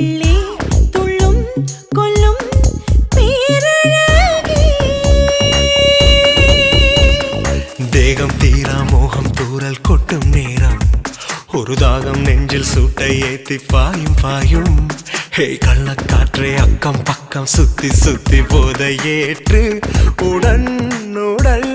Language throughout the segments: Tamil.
உள்ளே துள்ளும் கொல்லும் தேகம் தீரா மோகம் தூரல் கொட்டும் நேரம். ஒரு தாகம் நெஞ்சில் சூட்டை ஏத்தி பாயும் பாயும். ஹே கள்ளக்காற்றே அக்கம் பக்கம் சுத்தி சுத்தி போத ஏற்று உடன் உடல்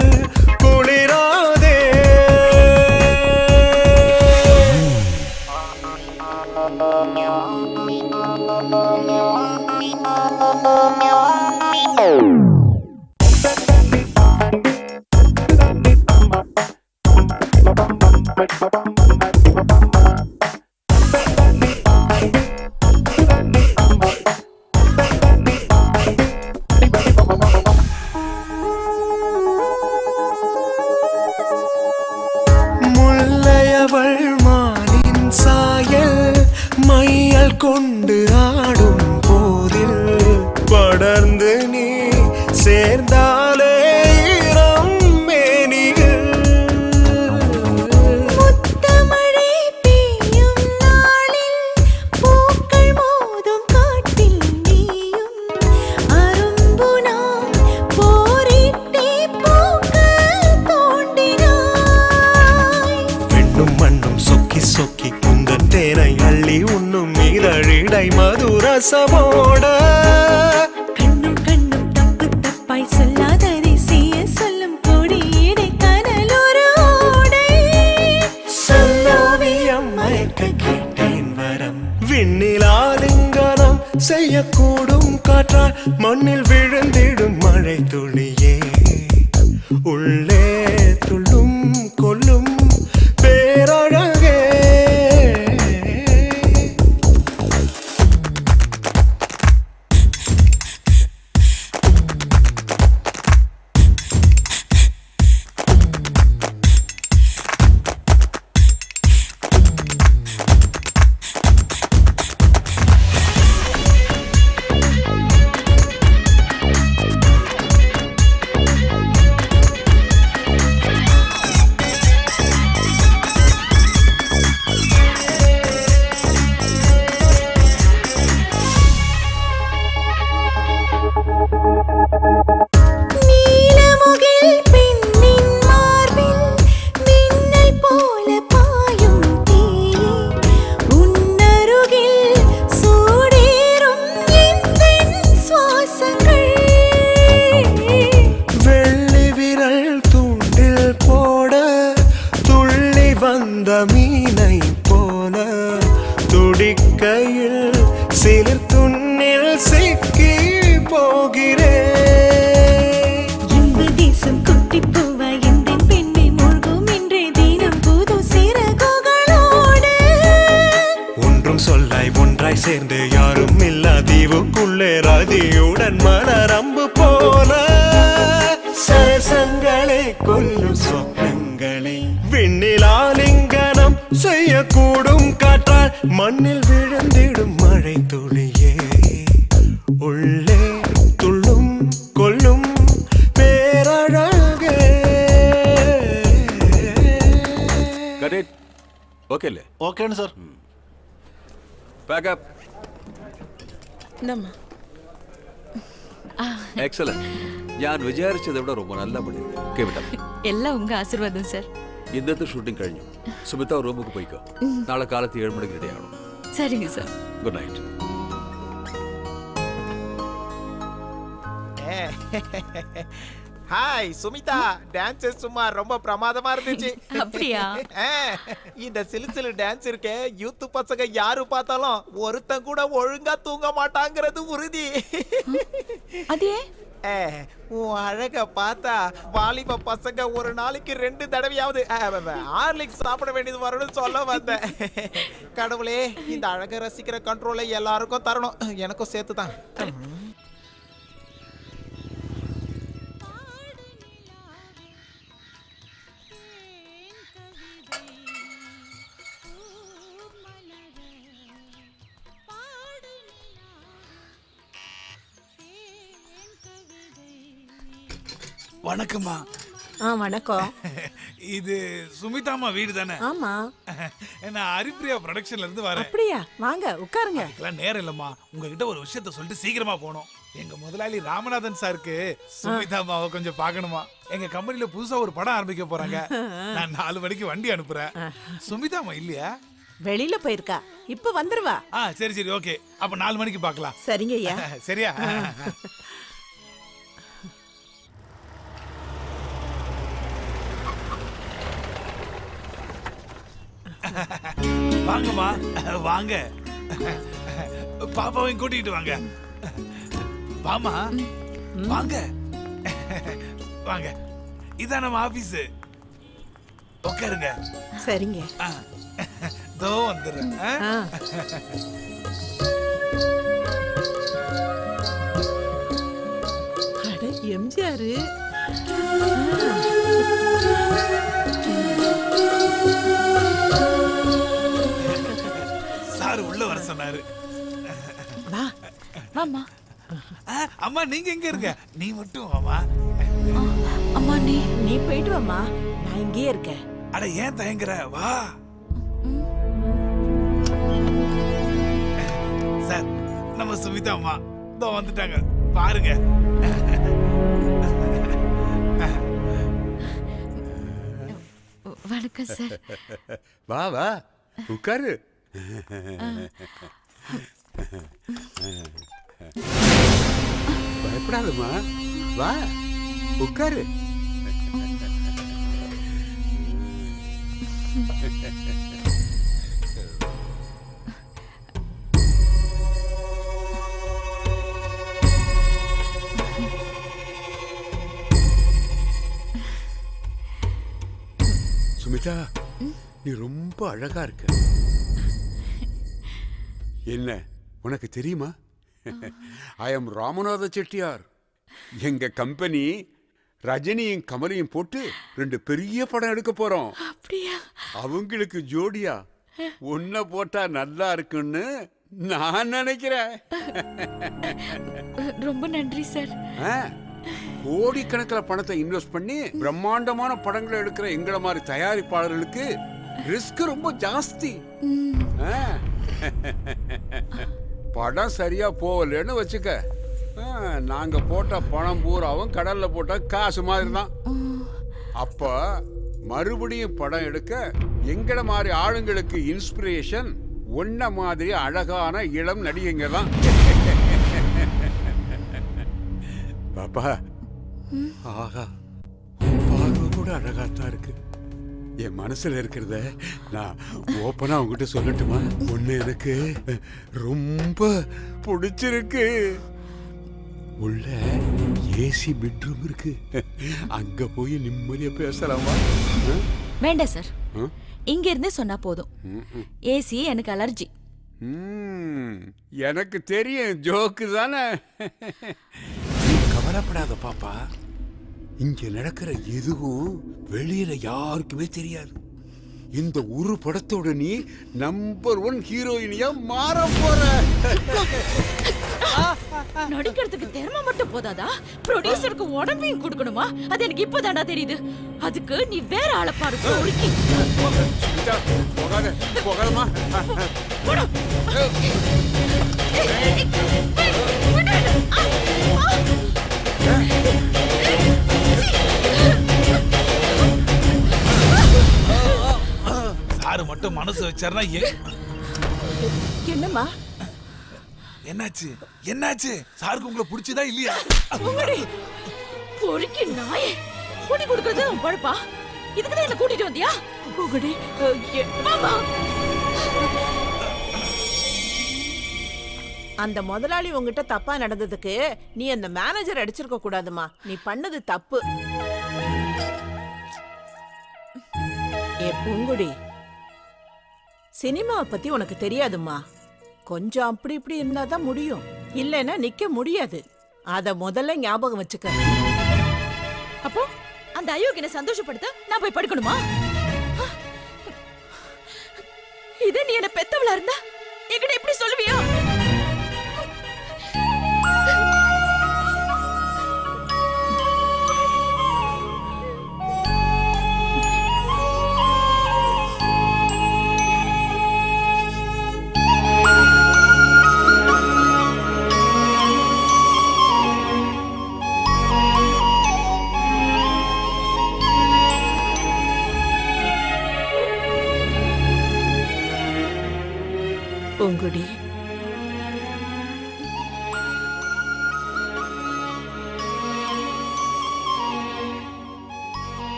கூடும் காற்றால் மண்ணில் விழுந்திடும் மழை துளியே. உள்ளே துள்ளும் கொல்லும் பேரழக. கரெக்ட் ஓகே இல்லை ஓகேன்னு சார் பேக் அப் இந்தம்மா. எக்ஸலன்ட் ஞான் விசாரிச்சதை விட ரொம்ப நல்லா பண்ணிருக்கேன் ஓகே மேடம் எல்லாம் உங்க ஆசீர்வாதம் சார் ഇന്നത്തെ ഷൂട്ടിംഗ് കഴിഞ്ഞു സുമിത റൂമുക്ക് പോയിക്കോ നാളെ കാലത്ത് ഏഴ് മണിക്ക് റെഡി ആവണം சரிங்க sir good night hi Sumitha dance சும்மா ரொம்ப பிரமாதமா இருந்துச்சு அப்படியா? ஆ, இந்த சிலு சிலு டான்ஸ் இருக்கே யூத் பசங்க யாரு பார்த்தாலும் ஒருத்தன் கூட ஒழுங்கா தூங்க மாட்டாங்கிறது உறுதி அதே ஏ, உன் அழக பார்த்தா வாலிப பசங்க ஒரு நாளைக்கு ரெண்டு தடவையாவது ஹார்லிக்ஸ் சாப்பிட வேண்டியது வரும்னு சொல்ல வந்தேன். கடவுளே இந்த அழக ரசிக்கிற கண்ட்ரோலை எல்லாருக்கும் தரணும். எனக்கும் சேர்த்து தான் வணக்கம்மா. ஆ வணக்கம். இது சுமிதாமா வீடு தானே? ஆமா. நான் ஹரிப்ரியா ப்ரொடக்ஷன்ல இருந்து வரேன். அப்படியா? வாங்க உட்காருங்க. இதுக்கெல்லாம் நேரம் இல்லம்மா. உங்ககிட்ட ஒரு விஷயத்த சொல்லிட்டு சீக்கிரமா போகணும். எங்க முதலாளி ராமநாதன் சாருக்கு சுமிதாமாவை கொஞ்சம் பார்க்கணுமா? எங்க கம்பெனில புதுசா ஒரு படம் ஆரம்பிக்க போறாங்க. நான் நாலு மணிக்கு வண்டி அனுப்புறேன். சுமிதாமா இல்லையா? வெளியில போயிருக்கா. இப்ப வந்துருவா. ஆ சரி சரி ஓகே. அப்ப நாலு மணிக்கு பார்க்கலாம். சரிங்க சரியா? வாங்கம்மா. வாங்க. பாப்பாவையும் கூட்டிட்டு வாங்க. வாமா வாங்க. வாங்க. இதான் நம்ம ஆபீஸ். உட்காருங்க. சரிங்க. ஆ. தோ வந்துடுறேன். வாம்மா ஆ, அம்மா நீங்க எங்க இருக்க? நீ மட்டும் வாமா ஆ, அம்மா நீ? நீ போயிட்டு வாம்மா. நான் இங்கேயே இருக்கேன். அட ஏன் தயங்குற? வா. சார் நம்ம சுமிதா அம்மா. இதோ வந்துட்டாங்க. பாருங்க. வணக்கம் சார். வா வா. உட்காரு. பயப்படாதம்மா வா உட்காரு. சுமிதா நீ ரொம்ப அழகா இருக்க. என்ன உனக்கு தெரியுமா? ஐ எம் ராமநாத செட்டியார் எங்க கம்பெனி ரஜினியும் கமலையும் போட்டு ரெண்டு பெரிய படம் எடுக்க போறோம். அப்படியா? அவங்களுக்கு ஜோடியா. உன்னை போட்டா நல்லா இருக்குன்னு நான் நினைக்கிறேன். ரொம்ப நன்றி சார் கோடிக்கணக்கில் பணத்தை இன்வெஸ்ட் பண்ணி பிரம்மாண்டமான படங்களை எடுக்கிற எங்களை மாதிரி தயாரிப்பாளர்களுக்கு ரிஸ்க் ரொம்ப ஜாஸ்தி. ஆ. படம் சரியா போகலன்னு வச்சுக்க. நாங்கள் நாங்க போட்ட பணம் பூராவும் கடல்ல போட்ட காசு மாதிரி தான் அப்போ அப்ப மறுபடியும் படம் எடுக்க எங்கள மாதிரி ஆளுங்களுக்கு இன்ஸ்பிரேஷன் ஒன்ன மாதிரி அழகான இளம் நடிகைங்க தான். பாப்பா ஆஹா பார்வை கூட அழகாத்தான் இருக்கு. என் மனசுல இருக்கிறத நான் ஓப்பனா உங்ககிட்ட சொல்லட்டுமா? ஒண்ணு எனக்கு ரொம்ப பிடிச்சிருக்கு. உள்ள ஏசி பெட்ரூம் இருக்கு. அங்க போய் நிம்மதியா பேசலாமா? வேண்டாம் சார்? இங்க இருந்தே சொன்னா போதும். ஏசி எனக்கு அலர்ஜி. ம், எனக்கு தெரியும் ஜோக்கு தானே. கவலைப்படாத பாப்பா. இங்க நடக்கிற எதுவும் வெளியில யாருக்குமே தெரியாது இந்த ஒரு படத்தோட நீ நம்பர் ஒன் ஹீரோயினியா மாற போற நடிக்கிறதுக்கு திறமை மட்டும் போதாதா ப்ரொடியூசருக்கு உடம்பையும் கொடுக்கணுமா அது எனக்கு இப்பதான்டா தெரியுது அதுக்கு நீ வேற ஆளை பாரு. சுமிதா, போகாத போகாதமா மனசு வச்சாருன்னா என்னம்மா? என்னாச்சு? என்னாச்சு? சாருக்கு உங்களை பிடிச்சதா இல்லையா? பொறுக்கி நாயே. கூட்டி கொடுக்கறது உன் பழப்பா. இதுக்குதான் என்ன கூட்டிட்டு வந்தியா? மாமா அந்த முதலாளி உங்ககிட்ட தப்பா நடந்ததுக்கு நீ அந்த மேனேஜர் அடிச்சிருக்க கூடாதுமா. நீ பண்ணது தப்பு. ஏ பூங்குடி சினிமாவை பத்தி உனக்கு தெரியாதும்மா. கொஞ்சம் அப்படி இப்படி இருந்தா தான் முடியும். இல்லைன்னா நிக்க முடியாது. அத முதல்ல ஞாபகம் வச்சுக்க. அப்போ அந்த அயோக்கியனை சந்தோஷப்படுத்த நான் போய் படுக்கணுமா? இது நீ என்ன பெத்தவளா இருந்தா? என்கிட்ட எப்படி சொல்லுவியா?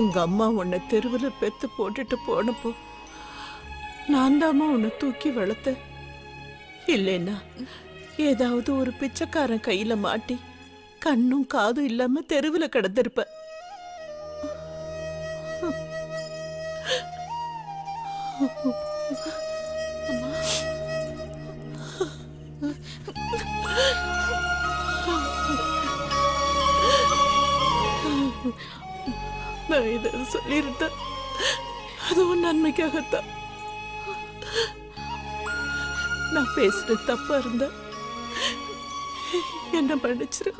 உங்க அம்மா உன்னை தெருவில் பெத்து போட்டுட்டு போனப்போ நான் தாம்மா உன்னை தூக்கி வளர்த்தேன். இல்லைன்னா ஏதாவது ஒரு பிச்சைக்காரன் கையில மாட்டி கண்ணும் காதும் இல்லாம தெருவில் கிடந்திருப்ப. நான் இதை சொல்லியிருந்தேன். அதுவும் நன்மைக்காகத்தான். நான் பேசுறது தப்பா இருந்த என்ன மன்னிச்சிரு